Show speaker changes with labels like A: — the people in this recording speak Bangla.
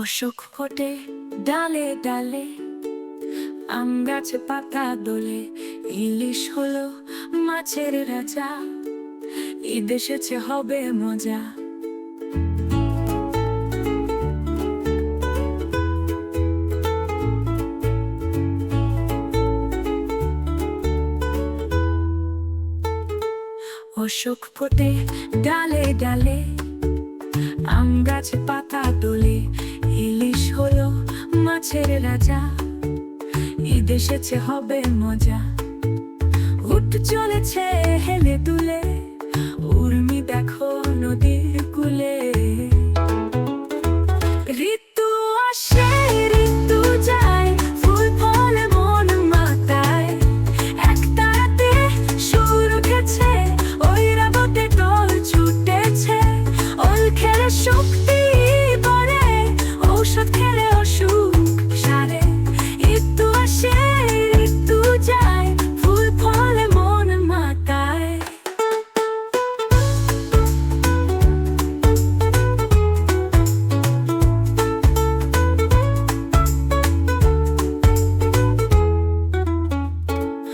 A: অশোক ফোটে ডালে ডালে, আম গাছে পাতা দোলে, ইলিশ হলো মাছের রাজা, ঈদ এসেছে, হবে মজা। অশোক ফোটে ডালে ডালে, আম গাছে পাতা দোলে ছেড়ে রাজা ঈদ হবে মজা। উঠ চলেছে হেলে তুলে, উর্মি দেখো নদীর কুলে। ঋতু আসে, ঋতু যায়, ফুল মন মাতায়। এক তারাতে সুর উঠেছে, ওই রাবতে দল ছুটেছে। ওল খেলে শক্তি